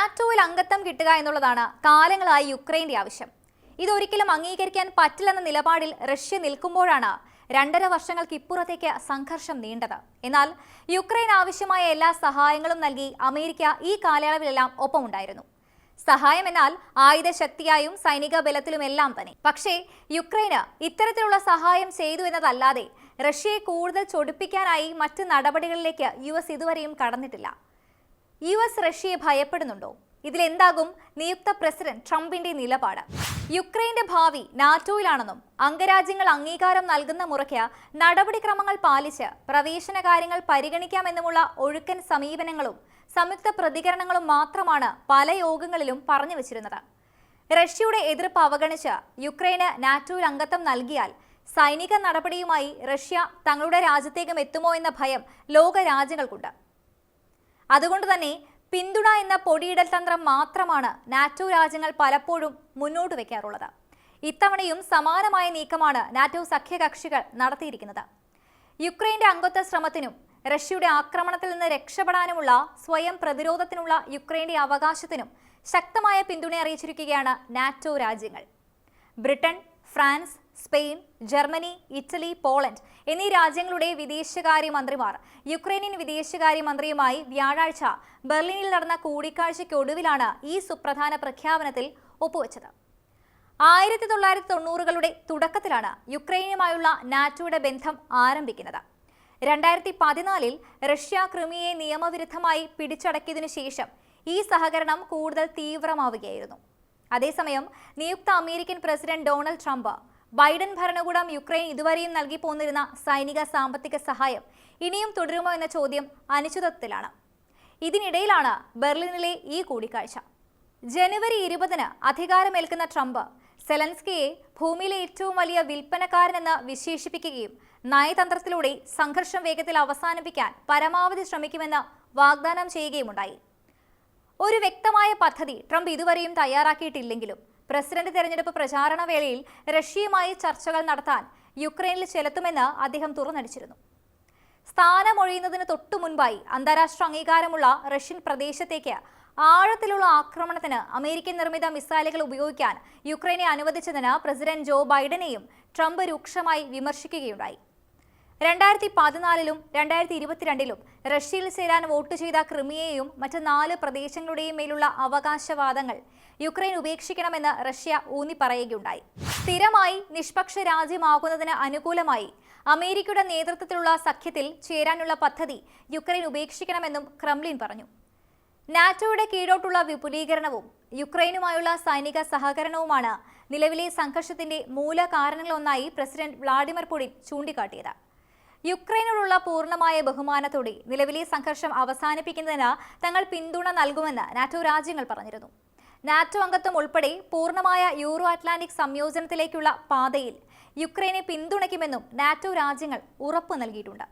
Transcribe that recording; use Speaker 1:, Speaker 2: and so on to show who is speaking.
Speaker 1: നാറ്റോയിൽ അംഗത്വം കിട്ടുക എന്നുള്ളതാണ് കാലങ്ങളായി യുക്രൈന്റെ ആവശ്യം. ഇതൊരിക്കലും അംഗീകരിക്കാൻ പറ്റില്ലെന്ന നിലപാടിൽ റഷ്യ നിൽക്കുമ്പോഴാണ് രണ്ടര വർഷങ്ങൾക്ക് ഇപ്പുറത്തേക്ക് സംഘർഷം നീണ്ടത്. എന്നാൽ യുക്രൈൻ ആവശ്യമായ എല്ലാ സഹായങ്ങളും നൽകി അമേരിക്ക ഈ കാലയളവിലെല്ലാം ഒപ്പമുണ്ടായിരുന്നു സഹായം എന്നാൽ ആയുധശക്തിയായും സൈനിക ബലത്തിലുമെല്ലാം തന്നെ. പക്ഷേ യുക്രൈന് ഇത്തരത്തിലുള്ള സഹായം ചെയ്തു എന്നതല്ലാതെ റഷ്യയെ കൂടുതൽ ചൊടിപ്പിക്കാനായി മറ്റ് നടപടികളിലേക്ക് യു ഇതുവരെയും കടന്നിട്ടില്ല. യു എസ് റഷ്യയെ ഭയപ്പെടുന്നുണ്ടോ? ഇതിലെന്താകും? നിയുക്ത പ്രസിഡന്റ് ട്രംപിന്റെ നിലപാട്. യുക്രൈന്റെ ഭാവി നാറ്റോയിലാണെന്നും അംഗരാജ്യങ്ങൾ അംഗീകാരം നൽകുന്ന മുറയ്ക്ക് നടപടിക്രമങ്ങൾ പാലിച്ച് പ്രവേശന കാര്യങ്ങൾ പരിഗണിക്കാമെന്നുമുള്ള ഒഴുക്കൻ സമീപനങ്ങളും സംയുക്ത പ്രതികരണങ്ങളും മാത്രമാണ് പല യോഗങ്ങളിലും പറഞ്ഞു വച്ചിരുന്നത്. റഷ്യയുടെ എതിർപ്പ് അവഗണിച്ച് യുക്രൈന് നാറ്റോയിൽ അംഗത്വം നൽകിയാൽ സൈനിക നടപടിയുമായി റഷ്യ തങ്ങളുടെ രാജ്യത്തേക്കും എത്തുമോ എന്ന ഭയം ലോക രാജ്യങ്ങൾക്കുണ്ട് അതുകൊണ്ട് തന്നെ പിന്തുണ എന്ന പൊടിയിടൽ തന്ത്രം മാത്രമാണ് നാറ്റോ രാജ്യങ്ങൾ പലപ്പോഴും മുന്നോട്ട് വയ്ക്കാറുള്ളത് ഇത്തവണയും സമാനമായ നീക്കമാണ് നാറ്റോ സഖ്യകക്ഷികൾ നടത്തിയിരിക്കുന്നത്. യുക്രൈന്റെ അംഗത്വ ശ്രമത്തിനും റഷ്യയുടെ ആക്രമണത്തിൽ നിന്ന് രക്ഷപ്പെടാനുമുള്ള സ്വയം പ്രതിരോധത്തിനുള്ള യുക്രൈന്റെ അവകാശത്തിനും ശക്തമായ പിന്തുണ അറിയിച്ചിരിക്കുകയാണ് നാറ്റോ രാജ്യങ്ങൾ. Britain France Spain Germany Italy Poland എന്നീ രാജ്യങ്ങളുടെ വിദേശകാര്യ മന്ത്രിമാർ യുക്രൈനിയൻ വിദേശകാര്യ മന്ത്രിയുമായി വ്യാഴാഴ്ച ബെർലിനിൽ നടന്ന കൂടിക്കാഴ്ചയ്ക്കൊടുവിലാണ് ഈ സുപ്രധാന പ്രഖ്യാപനത്തിൽ ഒപ്പുവെച്ചത്. ആയിരത്തി തൊള്ളായിരത്തി തൊണ്ണൂറുകളുടെ തുടക്കത്തിലാണ് യുക്രൈനുമായുള്ള നാറ്റോയുടെ ബന്ധം ആരംഭിക്കുന്നത്. രണ്ടായിരത്തി പതിനാലിൽ റഷ്യ ക്രിമിയെ നിയമവിരുദ്ധമായി പിടിച്ചടക്കിയതിനു ശേഷം ഈ സഹകരണം കൂടുതൽ തീവ്രമാവുകയായിരുന്നു. അതേസമയം നിയുക്ത American president Donald Trump Biden ഭരണകൂടം യുക്രൈൻ ഇതുവരെയും നൽകി പോന്നിരുന്ന സൈനിക സാമ്പത്തിക സഹായം ഇനിയും തുടരുമോ എന്ന ചോദ്യം അനിശ്ചിതത്വത്തിലാണ്. ഇതിനിടയിലാണ് ബെർലിനിലെ ഈ കൂടിക്കാഴ്ച. ജനുവരി ഇരുപതിന് അധികാരമേൽക്കുന്ന ട്രംപ് സെലൻസ്കിയെ ഭൂമിയിലെ ഏറ്റവും വലിയ വിൽപ്പനക്കാരനെന്ന് വിശേഷിപ്പിക്കുകയും നയതന്ത്രത്തിലൂടെ സംഘർഷം വേഗത്തിൽ അവസാനിപ്പിക്കാൻ പരമാവധി ശ്രമിക്കുമെന്ന് വാഗ്ദാനം ചെയ്യുകയുമുണ്ടായി. ഒരു വ്യക്തമായ പദ്ധതി ട്രംപ് ഇതുവരെയും തയ്യാറാക്കിയിട്ടില്ലെങ്കിലും പ്രസിഡന്റ് തെരഞ്ഞെടുപ്പ് പ്രചാരണ വേളയിൽ റഷ്യയുമായി ചർച്ചകൾ നടത്താൻ യുക്രൈനിൽ ചെലുത്തുമെന്ന് അദ്ദേഹം തുറന്നടിച്ചിരുന്നു. സ്ഥാനമൊഴിയുന്നതിന് തൊട്ടു മുൻപായി അന്താരാഷ്ട്ര അംഗീകാരമുള്ള റഷ്യൻ പ്രദേശത്തേക്ക് ആഴത്തിലുള്ള ആക്രമണത്തിന് അമേരിക്കൻ നിർമ്മിത മിസൈലുകൾ ഉപയോഗിക്കാൻ യുക്രൈനെ അനുവദിച്ചതിന് പ്രസിഡന്റ് ജോ ബൈഡനെയും ട്രംപ് രൂക്ഷമായി വിമർശിക്കുകയുണ്ടായി. രണ്ടായിരത്തി പതിനാലിലും രണ്ടായിരത്തി ഇരുപത്തിരണ്ടിലും റഷ്യയിൽ ചേരാൻ വോട്ട് ചെയ്ത ക്രിമിയയും മറ്റ് നാല് പ്രദേശങ്ങളുടെയും മേലുള്ള അവകാശവാദങ്ങൾ യുക്രൈൻ ഉപേക്ഷിക്കണമെന്ന് റഷ്യ ഊന്നി പറയുകയുണ്ടായി സ്ഥിരമായി നിഷ്പക്ഷ രാജ്യമാകുന്നതിന് അനുകൂലമായി അമേരിക്കയുടെ നേതൃത്വത്തിലുള്ള സഖ്യത്തിൽ ചേരാനുള്ള പദ്ധതി യുക്രൈൻ ഉപേക്ഷിക്കണമെന്നും ക്രംലിൻ പറഞ്ഞു. നാറ്റോയുടെ കീഴോട്ടുള്ള വിപുലീകരണവും യുക്രൈനുമായുള്ള സൈനിക സഹകരണവുമാണ് നിലവിലെ സംഘർഷത്തിന്റെ മൂലകാരണങ്ങളൊന്നായി പ്രസിഡന്റ് വ്ളാഡിമിർ പുടിൻ ചൂണ്ടിക്കാട്ടിയത്. യുക്രൈനോടുള്ള പൂർണമായ ബഹുമാനത്തോടെ നിലവിലെ സംഘർഷം അവസാനിപ്പിക്കുന്നതിന് തങ്ങൾ പിന്തുണ നൽകുമെന്ന് നാറ്റോ രാജ്യങ്ങൾ പറഞ്ഞിരുന്നു. നാറ്റോ അംഗത്വം ഉൾപ്പെടെ പൂർണമായ യൂറോ അറ്റ്ലാന്റിക് സംയോജനത്തിലേക്കുള്ള പാതയിൽ യുക്രൈനെ പിന്തുണയ്ക്കുമെന്നും നാറ്റോ രാജ്യങ്ങൾ ഉറപ്പു നൽകിയിട്ടുണ്ട്.